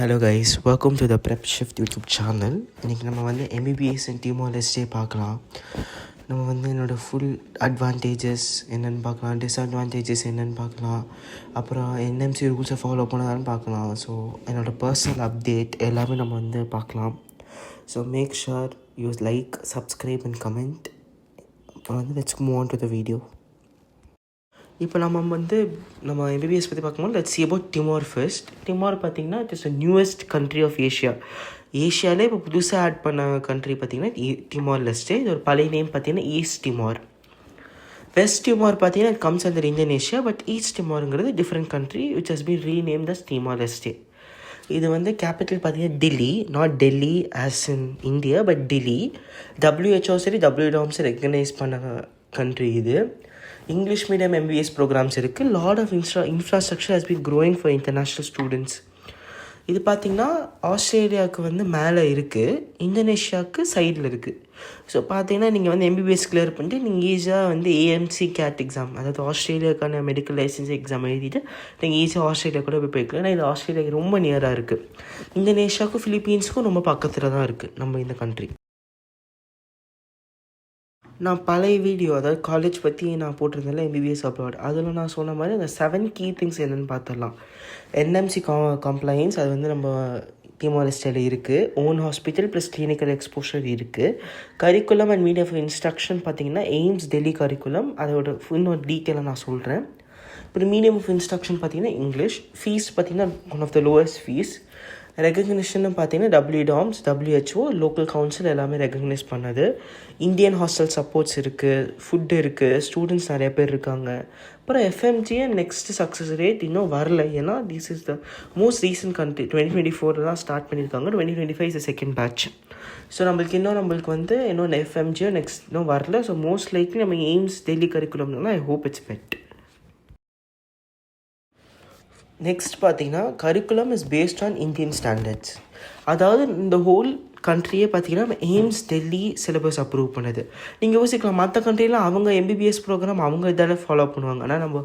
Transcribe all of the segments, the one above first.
Hello guys welcome to the prep shift YouTube channel இன்றைக்கி நம்ம வந்து எம்பிபிஎஸ் அண்ட் டிமாலஜிஸ்டே பார்க்கலாம். நம்ம வந்து என்னோடய ஃபுல் அட்வான்டேஜஸ் என்னென்னு பார்க்கலாம். டிஸ்அட்வான்டேஜஸ் என்னென்னு பார்க்கலாம். அப்புறம் என்எம்சி ரூல்ஸை ஃபாலோ பண்ணதான்னு பார்க்கலாம். ஸோ என்னோடய பர்சனல் அப்டேட் எல்லாமே நம்ம வந்து பார்க்கலாம். So make sure use like subscribe and comment அப்புறம் வந்து let's move on to the video இப்போ நம்ம வந்து நம்ம எம்பிபிஎஸ் பற்றி பார்க்கும்போது let's see about Timor first Timor பார்த்தீங்கன்னா it is the newest country of Asia ஏஷியாவிலே இப்போ புதுசாக ஆட் பண்ண கண்ட்ரி பார்த்தீங்கன்னா டிமோர் லெஸ்ட்டு இது ஒரு பழைய நேம் பார்த்தீங்கன்னா ஈஸ்ட் டிமோர் வெஸ்ட் டிமோர் பார்த்தீங்கன்னா it comes under Indonesia but East டிமோருங்கிறது different country which has been rename the Timor Leste இது வந்து கேபிட்டல் பார்த்தீங்கன்னா Dili not Delhi as in India but Dili WHO சரி டபிள்யூடாம் சரி ரெக்கக்னைஸ் பண்ண country இது. English medium MBBS programs இருக்குது lot of instra infrastructure has been growing for international students இது பார்த்திங்கன்னா ஆஸ்திரேலியாவுக்கு வந்து மேலே இருக்குது இந்தோனேஷியாவுக்கு சைடில் இருக்குது ஸோ பார்த்தீங்கன்னா நீங்கள் வந்து எம்பிபிஎஸ் கிளியர் பண்ணிட்டு நீங்கள் ஈஸியாக வந்து ஏஎம்சி கேட் எக்ஸாம் அதாவது ஆஸ்திரேலியாவுக்கான மெடிக்கல் லைசன்ஸ் எக்ஸாம் எழுதிட்டு நீங்கள் ஈஸியாக ஆஸ்திரேலியா கூட போய் போய்க்கலாம். ஏன்னா இது ஆஸ்திரேலியாவுக்கு ரொம்ப நியராக இருக்குது இந்தோனேஷியாவுக்கும் ஃபிலிப்பீன்ஸுக்கும் ரொம்ப பக்கத்தில் தான் இருக்குது நம்ம இந்த கண்ட்ரி நான் பழைய வீடியோ அதாவது காலேஜ் பற்றி நான் போட்டிருந்தேன்ல எம்பிபிஎஸ் அப்ராட் அதில் நான் சொன்ன மாதிரி அந்த செவன் கீ திங்ஸ் என்னென்னு பார்த்துடலாம் என்எம்சி கா கம்ப்ளைன்ஸ் அது வந்து நம்ம டிமாலிஸ்டில் இருக்குது own hospital plus clinical exposure இருக்குது curriculum and medium of instruction பார்த்தீங்கன்னா எய்ம்ஸ் டெல்லி கரிக்குலம் அதோட இன்னொரு டீட்டெயிலாக நான் சொல்கிறேன் இப்போ மீடியம் ஆஃப் இன்ஸ்ட்ரக்ஷன் பார்த்தீங்கன்னா இங்கிலீஷ் ஃபீஸ் பார்த்தீங்கன்னா one of the lowest fees recognition பார்த்தீங்கன்னா W DOMS WHO local council எல்லாமே ரெகக்னைஸ் பண்ணது. இந்தியன் ஹாஸ்டல் சப்போர்ட்ஸ் இருக்குது ஃபுட்டு இருக்குது ஸ்டூடெண்ட்ஸ் நிறைய பேர் இருக்காங்க. அப்புறம் எஃப்எம்ஜியை நெக்ஸ்ட் சக்ஸஸ் ரேட் இன்னும் வரல. ஏன்னா this is the most recent country twenty twenty ஃபோரில் தான் ஸ்டார்ட் பண்ணியிருக்காங்க. Twenty twenty five is second batch so நம்மளுக்கு இன்னும் நம்மளுக்கு வந்து இன்னும் எஃப்எம்ஜியோ நெக்ஸ்ட் இன்னும் வரல. ஸோ மோஸ்ட் லைக்லி நம்ம AIIMS Delhi கரிக்குலம்னா I hope it's bet next பார்த்தீங்கன்னா curriculum is based on Indian standards அதாவது இந்த ஹோல் கண்ட்ரியே பார்த்தீங்கன்னா எய்ம்ஸ் டெல்லி சிலபஸ் அப்ரூவ் பண்ணுது. நீங்கள் யோசிக்கலாம் மற்ற கண்ட்ரிலாம் அவங்க எம்பிபிஎஸ் ப்ரோக்ராம் அவங்க இதால் ஃபாலோ பண்ணுவாங்க. ஆனால் நம்ம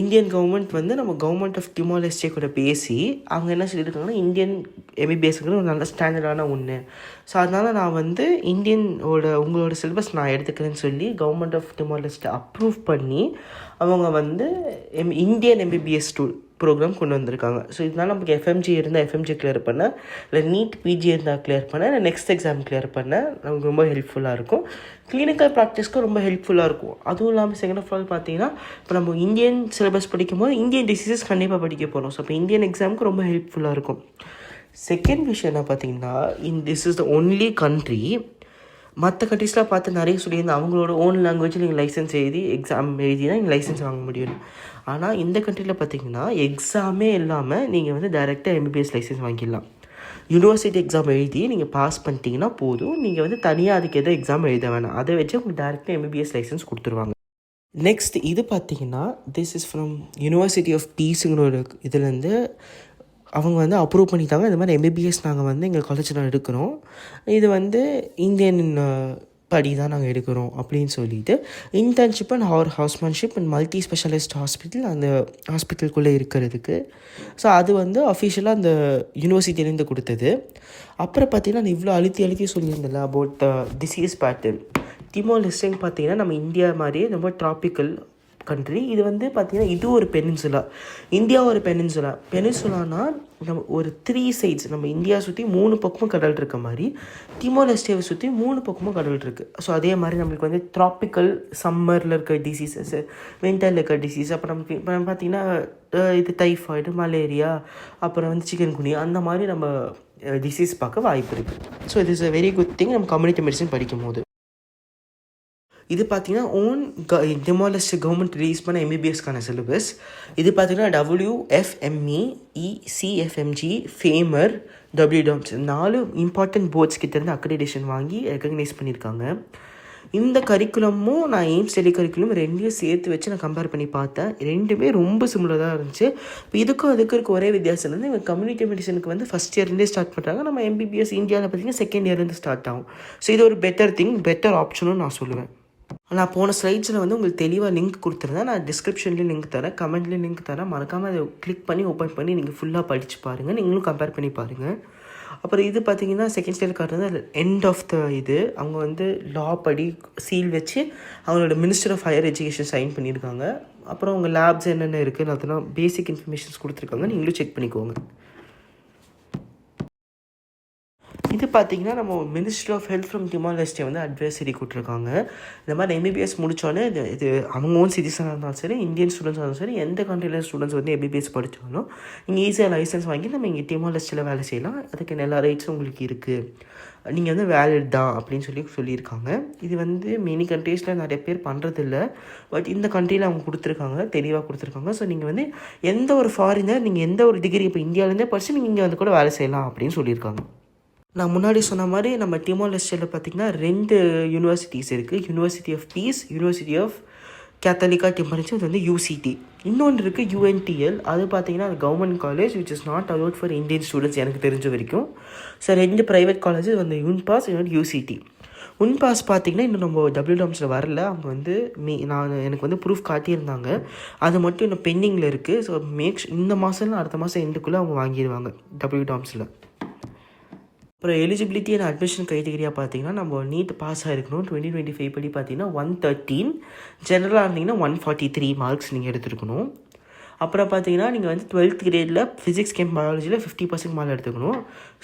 இந்தியன் கவர்மெண்ட் வந்து நம்ம கவர்மெண்ட் ஆஃப் டிமாலிஸ்டே கூட பேசி அவங்க என்ன சொல்லியிருக்காங்கன்னா இந்தியன் எம்பிபிஎஸ்ங்கிறது ஒரு நல்ல ஸ்டாண்டர்டான ஒன்று ஸோ அதனால் நான் வந்து இந்தியனோட உங்களோட சிலபஸ் நான் எடுத்துக்கிறேன்னு சொல்லி கவர்மெண்ட் ஆஃப் டிமால் அப்ரூவ் பண்ணி அவங்க வந்து எம் இந்தியன் எம்பிபிஎஸ் டூ ப்ரோக்ராம் கொண்டு வந்திருக்காங்க. ஸோ இதனால் நமக்கு எஃப்எம்ஜி இருந்தால் எஃப்எம்ஜி கிளியர் பண்ண இல்லை நீட் பிஜி இருந்தால் கிளியர் பண்ண இல்லை நெக்ஸ்ட் எக்ஸாம் கிளியர் பண்ண நமக்கு ரொம்ப ஹெல்ப்ஃபுல்லாக இருக்கும். கிளினிக்கல் ப்ராக்டிஸ்க்கும் ரொம்ப ஹெல்ப்ஃபுல்லாக இருக்கும். அதுவும் இல்லாமல் செகண்ட் ஆஃப் ஆல் பார்த்தீங்கன்னா இப்போ நம்ம இந்தியன் சிலபஸ் படிக்கும்போது இந்தியன் டிசீசஸ் கண்டிப்பாக படிக்க போகிறோம் ஸோ இப்போ இந்தியன் எக்ஸாமுக்கு ரொம்ப ஹெல்ப்ஃபுல்லாக இருக்கும். செகண்ட் விஷயம் என்ன பார்த்தீங்கன்னா in this is the only country மற்ற கண்ட்ரீஸ்லாம் பார்த்து நிறைய சொல்லியிருந்தேன் அவங்களோட ஓன் லாங்குவேஜில் நீங்கள் லைசன்ஸ் எழுதி எக்ஸாம் எழுதினா நீங்கள் லைசன்ஸ் வாங்க முடியும். ஆனால் இந்த கண்ட்ரியில் பார்த்தீங்கன்னா எக்ஸாமே இல்லாமல் நீங்கள் வந்து டைரெக்டாக எம்பிபிஎஸ் லைசன்ஸ் வாங்கிடலாம். யூனிவர்சிட்டி எக்ஸாம் எழுதி நீங்கள் பாஸ் பண்ணிட்டீங்கன்னா போதும். நீங்கள் வந்து தனியாக அதுக்கு எதோ எக்ஸாம் எழுத வேணாம். அதை வச்சு உங்களுக்கு டேரெக்டாக எம்பிபிஎஸ் லைசன்ஸ் கொடுத்துருவாங்க. நெக்ஸ்ட் இது பார்த்தீங்கன்னா this is from university of பீஸுங்கிற ஒரு இதுலேருந்து அவங்க வந்து அப்ரூவ் பண்ணிட்டாங்க இந்த மாதிரி எம்பிபிஎஸ் நாங்கள் வந்து எங்கள் காலேஜில் எடுக்கிறோம். இது வந்து இந்தியன் படி தான் நாங்கள் எடுக்கிறோம் அப்படின்னு சொல்லிட்டு internship and hour housemanship and multi specialist hospital அந்த ஹாஸ்பிட்டலுக்குள்ளே இருக்கிறதுக்கு. ஸோ அது வந்து அஃபிஷியலாக அந்த யூனிவர்சிட்டிலேருந்து கொடுத்தது. அப்புறம் பார்த்தீங்கன்னா நான் இவ்வளோ அழுத்தி அழுத்தி சொல்லியிருந்தேன்ல about the disease pattern Timor Leste பார்த்தீங்கன்னா நம்ம இந்தியா மாதிரியே ரொம்ப ட்ராபிக்கல் கண்ட்ரி இது வந்து பார்த்திங்கன்னா இது ஒரு பெனின்சுலா இந்தியா ஒரு பெனின்சுலா பெனின்சுலானா நம்ம ஒரு த்ரீ சைட்ஸ் நம்ம இந்தியா சுற்றி மூணு பக்கமும் கடல் இருக்க மாதிரி திமோலஸ்டேவை சுற்றி மூணு பக்கமும் கடல் இருக்குது ஸோ அதே மாதிரி நம்மளுக்கு வந்து ட்ராப்பிக்கல் சம்மரில் இருக்க டிசீசஸ் விண்டரில் இருக்க டிசீஸ் அப்புறம் நம்ம பார்த்திங்கன்னா இது டைஃபாய்டு மலேரியா அப்புறம் வந்து சிக்கன் குனி அந்த மாதிரி நம்ம டிசீஸ் பார்க்க வாய்ப்பு இருக்குது so it is a very good thing நம்ம கம்யூனிட்டி மெடிசன் படிக்கும் போது இது பார்த்தீங்கன்னா ஓன் க கவர்மெண்ட் ரிலீஸ் பண்ண எம்பிபிஎஸ்க்கான சிலபஸ் இது பார்த்தீங்கன்னா W FME ECFMG FAIMER W DOMS நாலு இம்பார்ட்டன்ட் போர்ட்ஸ் கிட்டேருந்து அக்ரிடேஷன் வாங்கி ரெக்கக்னைஸ் பண்ணியிருக்காங்க. இந்த கரிக்குலமும் நான் எய்ம்ஸ் டெலி கரிக்குலம் ரெண்டையும் சேர்த்து வச்சு நான் கம்பேர் பண்ணி பார்த்தேன். ரெண்டுமே ரொம்ப சிமிலராக இருந்துச்சு. இப்போ இதுக்கும் அதுக்கு இருக்க ஒரே வித்தியாசம் வந்து இவங்க கம்யூனிட்டி மெடிசனுக்கு வந்து ஃபஸ்ட் இயர்லேருந்தே ஸ்டார்ட் பண்ணுறாங்க நம்ம எம்பிபிஎஸ் இந்தியாவில் பார்த்தீங்கன்னா செகண்ட் இயர்லேருந்து ஸ்டார்ட் ஆகும். ஸோ இது ஒரு பெட்டர் திங் பெட்டர் ஆப்ஷனும் நான் சொல்லுவேன். நான் போன ஸ்லைட்ஸில் வந்து உங்களுக்கு தெளிவாக லிங்க் கொடுத்துருந்தேன். நான் டிஸ்கிரிப்ஷன்லேயும் லிங்க் தரேன் கமெண்ட்லேயும் லிங்க் தரேன். மறக்காமல் அதை கிளிக் பண்ணி ஓப்பன் பண்ணி நீங்கள் ஃபுல்லாக படித்து பாருங்கள் நீங்களும் கம்பேர் பண்ணி பாருங்கள் அப்புறம் இது பார்த்தீங்கன்னா செகண்ட் ஸ்டைல் வந்து எண்ட் ஆஃப் த இது. அவங்க வந்து லா படி சீல் வச்சு அவங்களோட minister of higher education sign பண்ணியிருக்காங்க. அப்புறம் அவங்க லேப்ஸ் என்னென்ன இருக்குது அதெல்லாம் பேசிக் இன்ஃபர்மேஷன்ஸ் கொடுத்துருக்காங்க. நீங்களும் செக் பண்ணிக்கோங்க. இது பார்த்தீங்கன்னா நம்ம ministry of health from Timor வந்து அட்வைசரி கொடுத்துருக்காங்க. இந்த மாதிரி எம்பிபிஎஸ் முடித்தோடனே இது இது அவங்க ஓன் சிட்டிசனாக இருந்தாலும் சரி இந்தியன் ஸ்டூடெண்ட்ஸாக இருந்தாலும் சரி எந்த கண்ட்ரியில் ஸ்டூடெண்ட்ஸ் வந்து எம்பிபிஎஸ் படித்தாலும் நீங்கள் ஈஸியாக லைசன்ஸ் வாங்கி நம்ம இங்கே டிமால் வேலை செய்யலாம். அதுக்கு எல்லா ரைட்ஸும் உங்களுக்கு இருக்குது நீங்கள் வந்து வேலிட் தான் அப்படின்னு சொல்லி சொல்லியிருக்காங்க. இது வந்து மெனி கண்ட்ரீஸில் நிறைய பேர் பண்ணுறதில்ல பட் இந்த கண்ட்ரியில் அவங்க கொடுத்துருக்காங்க தெளிவாக கொடுத்துருக்காங்க. ஸோ நீங்கள் வந்து எந்த ஒரு ஃபாரினர் நீங்கள் எந்த ஒரு டிகிரி இப்போ இந்தியாவிலேருந்தே படித்து நீங்கள் இங்கே வந்து கூட வேலை செய்யலாம் அப்படின்னு சொல்லியிருக்காங்க. நான் முன்னாடி சொன்ன மாதிரி நம்ம டிமோல் பார்த்திங்கன்னா ரெண்டு யூனிவர்சிட்டிஸ் இருக்குது university of peace university of Catholica temperature இது வந்து யூசிடி இன்னொன்று இருக்குது யூஎன்டிஎல் அது பார்த்தீங்கன்னா அது government college which is not allot for Indian students எனக்கு தெரிஞ்ச வரைக்கும். ஸோ ரெண்டு ப்ரைவேட் காலேஜ் வந்து யூன்பாஸ் இன்னொன்று யூசிடி உன்பாஸ் பார்த்தீங்கன்னா இன்னும் நம்ம டபிள்யூ வரல. அவங்க வந்து மீ நான் எனக்கு வந்து ப்ரூஃப் காட்டியிருந்தாங்க. அது மட்டும் இன்னும் பெண்டிங்கில் இருக்குது ஸோ மேக்ஸ் இந்த மாதம்லாம் அடுத்த மாதம் எண்டுக்குள்ளே அவங்க வாங்கிடுவாங்க டபிள்யூ டாம்ஸில் அப்புறம் எலிஜிபிலிட்டி அண்ட் அட்மிஷன் க்ரைட்டீரியா பார்த்தீங்கன்னா நம்ம நீட் பாஸ் ஆகிருக்கணும் டுவெண்ட்டி டுவெண்ட்டி ஃபைவ் படி பார்த்தீங்கன்னா ஒன் தேர்ட்டீன் ஜென்ரலாக இருந்தீங்கன்னா ஒன் ஃபார்ட்டி த்ரீ மார்க்ஸ் நீங்கள் எடுத்துருக்கணும். அப்புறம் பார்த்தீங்கன்னா நீங்கள் வந்து டுவெல்த் கிரேடில் ஃபிசிக்ஸ் கேம் பயாலஜியில் ஃபிஃப்டி பர்சன்ட் மேலே எடுத்துக்கணும்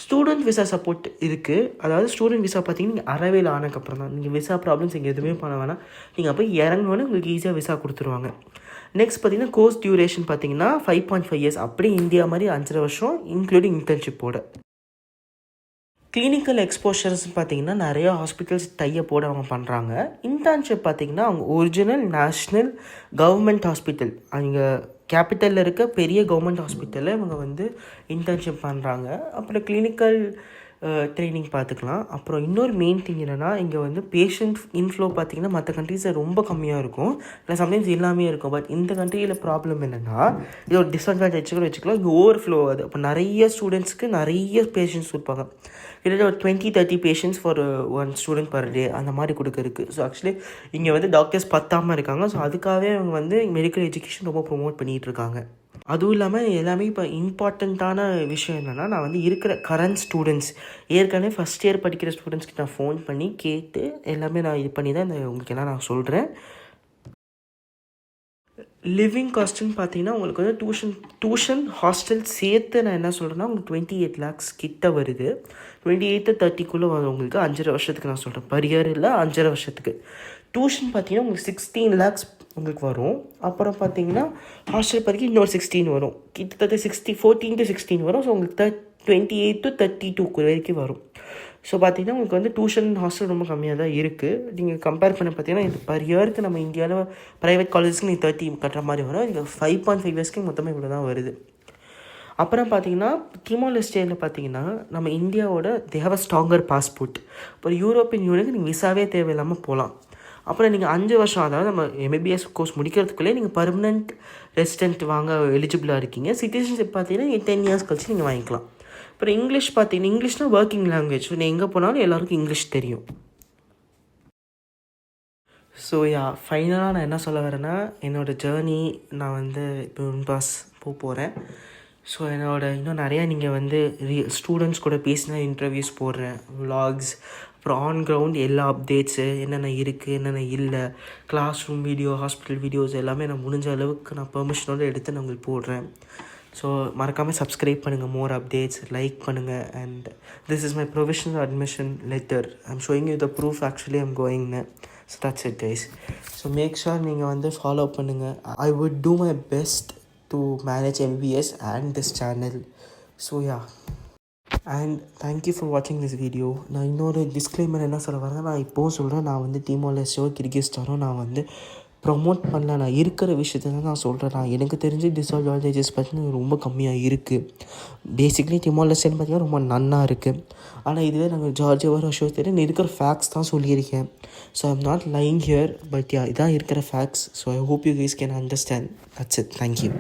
ஸ்டூடெண்ட் விசா சப்போர்ட் இருக்குது அதாவது ஸ்டூடெண்ட் விசா பார்த்தீங்கன்னா நீங்கள் அறவேல ஆனதுக்கப்புறம் தான். நீங்கள் விசா ப்ராப்ளம்ஸ் இங்கே எதுவுமே பண்ண வேணாம். நீங்கள் போய் இறங்கினோன்னே உங்களுக்கு ஈஸியாக விசா கொடுத்துருவாங்க. நெக்ஸ்ட் பார்த்தீங்கன்னா கோர்ஸ் டியூரேஷன் பார்த்தீங்கன்னா ஃபைவ் பாயிண்ட் ஃபைவ் இயர்ஸ் அப்படியே இந்தியா மாதிரி அஞ்சரை வருஷம் இன்க்ளூடிங் இன்டர்ன்ஷிப்போட கிளினிக்கல் எக்ஸ்போஷர்ஸ் பார்த்தீங்கன்னா நிறைய ஹாஸ்பிட்டல்ஸ் டையப்போடு அவங்க பண்ணுறாங்க இன்டர்ன்ஷிப் பார்த்தீங்கன்னா அவங்க ஒரிஜினல் நேஷ்னல் கவர்மெண்ட் ஹாஸ்பிட்டல் அவங்க கேபிட்டலில் இருக்க பெரிய கவர்மெண்ட் ஹாஸ்பிட்டலில் இவங்க வந்து இன்டர்ன்ஷிப் பண்ணுறாங்க அப்புறம் கிளினிக்கல் ட்ரைனிங் பார்த்துக்கலாம். அப்புறம் இன்னொரு மெயின் திங் என்னென்னா இங்கே வந்து பேஷண்ட் இன்ஃப்ளோ பார்த்திங்கன்னா மற்ற கண்ட்ரீஸில் ரொம்ப கம்மியாக இருக்கும். இல்லை சம்டைம்ஸ் எல்லாமே இருக்கும். பட் இந்த கண்ட்ரியில் ப்ராப்ளம் என்னென்னா இது ஒரு டிஸ்அட்வான்டேஜ் கூட வச்சுக்கலாம். இங்கே ஓவர் ஃப்ளோ ஆகுது. அப்போ நிறைய ஸ்டூடெண்ட்ஸ்க்கு நிறைய பேஷண்ட்ஸ் கொடுப்பாங்க. கிட்டத்தட்ட ஒரு twenty thirty patients for one student per day அந்த மாதிரி கொடுக்குறதுக்கு. ஸோ ஆக்சுவலி இங்கே வந்து டாக்டர்ஸ் பத்தாமல் இருக்காங்க. ஸோ அதுக்காகவே அவங்க வந்து மெடிக்கல் எஜுகேஷன் ரொம்ப ப்ரொமோட் பண்ணிகிட்டு இருக்காங்க. அதுவும் இல்லாமல் எல்லாமே இப்போ இம்பார்ட்டண்ட்டான விஷயம் என்னென்னா நான் வந்து இருக்கிற கரண்ட் ஸ்டூடெண்ட்ஸ் ஏற்கனவே ஃபஸ்ட் இயர் படிக்கிற ஸ்டூடெண்ட்ஸ்க்கு நான் ஃபோன் பண்ணி கேட்டு எல்லாமே நான் இது பண்ணி தான் இந்த உங்களுக்கு எல்லாம் நான் சொல்கிறேன் லிவிங் காஸ்ட்டுன்னு பார்த்தீங்கன்னா உங்களுக்கு வந்து டியூஷன் டியூஷன் ஹாஸ்டல் சேர்த்து நான் என்ன சொல்கிறேன்னா உங்களுக்கு டுவெண்ட்டி எயிட் லேக்ஸ் கிட்ட வருது. டுவெண்ட்டி எயிட்டு தேர்ட்டிக்குள்ளே வரும் உங்களுக்கு அஞ்சரை வருஷத்துக்கு நான் சொல்கிறேன் பர் இயர் இல்லை அஞ்சரை வருஷத்துக்கு. டியூஷன் பார்த்தீங்கன்னா உங்களுக்கு சிக்ஸ்டீன் லேக்ஸ் உங்களுக்கு வரும். அப்புறம் பார்த்தீங்கன்னா ஹாஸ்டல் பார்த்தீங்கன்னா இன்னொரு சிக்ஸ்டீன் வரும். கிட்டத்தட்ட சிக்ஸ்டி ஃபோர்டீன் டு சிக்ஸ்டீன் வரும். ஸோ உங்களுக்கு third twenty eight to thirty டூக்கு வரைக்கும் வரும். ஸோ பார்த்தீங்கன்னா உங்களுக்கு வந்து டியூஷன் ஹாஸ்டல் ரொம்ப கம்மியாக தான் இருக்குது நீங்கள் கம்பேர் பண்ண பார்த்தீங்கன்னா இது பர் இயருக்கு நம்ம இந்தியாவில் ப்ரைவேட் காலேஜஸ்க்கு நீங்கள் தேர்ட்டி கட்டுற மாதிரி வரும். இங்கே ஃபைவ் பாயிண்ட் ஃபைவ் இயர்ஸ்க்கு மொத்தமாக இவ்வளோ தான் வருது. அப்புறம் பார்த்தீங்கன்னா கிமோல் பார்த்தீங்கன்னா நம்ம இந்தியாவோட தேவ ஸ்ட்ராங்கர் பாஸ்போர்ட் ஒரு யூரோப்பியன் யூனியனுக்கு நீங்கள் விசாவே தேவையில்லாமல் போகலாம் அப்புறம் நீங்கள் அஞ்சு வருஷம் அதாவது நம்ம எம்பிபிஎஸ் கோர்ஸ் முடிக்கிறதுக்குள்ளே நீங்கள் பர்மனெண்ட் ரெசிடென்ட் வாங்க எலிஜிபிளாக இருக்கீங்க. சிட்டிசன்ஷிப் பார்த்தீங்கன்னா நீங்கள் டென் இயர்ஸ் கழிச்சு நீங்கள் வாங்கிக்கலாம். அப்புறம் இங்கிலீஷ் பார்த்தீங்கன்னா இங்கிலீஷ்னால் ஒர்க்கிங் லாங்குவேஜ் நீங்கள் எங்கே போனாலும் எல்லாருக்கும் இங்கிலீஷ் தெரியும். ஸோ யா ஃபைனலாக நான் என்ன சொல்ல வரேன்னா என்னோடய ஜேர்னி நான் வந்து இப்போ பாஸ் போக போகிறேன் ஸோ என்னோட இன்னும் நிறையா நீங்கள் வந்து ரீ ஸ்டூடெண்ட்ஸ் கூட பேசினா இன்டர்வியூஸ் போடுறேன் விலாக்ஸ் அப்புறம் ஆன் கிரவுண்ட் எல்லா அப்டேட்ஸு என்னென்ன இருக்குது என்னென்ன இல்லை classroom video hospital videos எல்லாமே நான் முடிஞ்ச அளவுக்கு நான் பெர்மிஷனோடு எடுத்து நான் உங்களுக்கு போடுறேன். ஸோ மறக்காமல் சப்ஸ்கிரைப் பண்ணுங்கள் மோர் அப்டேட்ஸ் லைக் பண்ணுங்கள் and this is my provisional admission letter I'm showing you the proof actually I'm கோயிங்னு so that's it guys so make sure நீங்கள் வந்து ஃபாலோ பண்ணுங்கள் I would do my best to manage MBBS and this channel so ya and thank you for வாட்சிங் this video நான் இன்னொரு disclaimer என்ன சொல்ல வரேன் நான் இப்போவும் சொல்கிறேன் நான் வந்து டீமோலஸோ கிர்கிஸ்டானோ நான் வந்து ப்ரொமோட் பண்ணல. நான் இருக்கிற விஷயத்த தான் நான் சொல்கிறேன் நான் எனக்கு தெரிஞ்சு டிஸ்அட்வான்டேஜஸ் பார்த்தீங்கன்னா ரொம்ப கம்மியாக இருக்குது பேசிக்லி டிமோலஸ்டன் பார்த்தீங்கன்னா ரொம்ப நன்னாக இருக்குது ஆனால் இதுவே நாங்கள் ஜார்ஜ் வர ஷோ தெரியும் இருக்கிற ஃபேக்ட்ஸ் தான் சொல்லியிருக்கேன். So I'm not lying here but ya இதான் இருக்கிற facts so I hope you guys can understand that's it thank you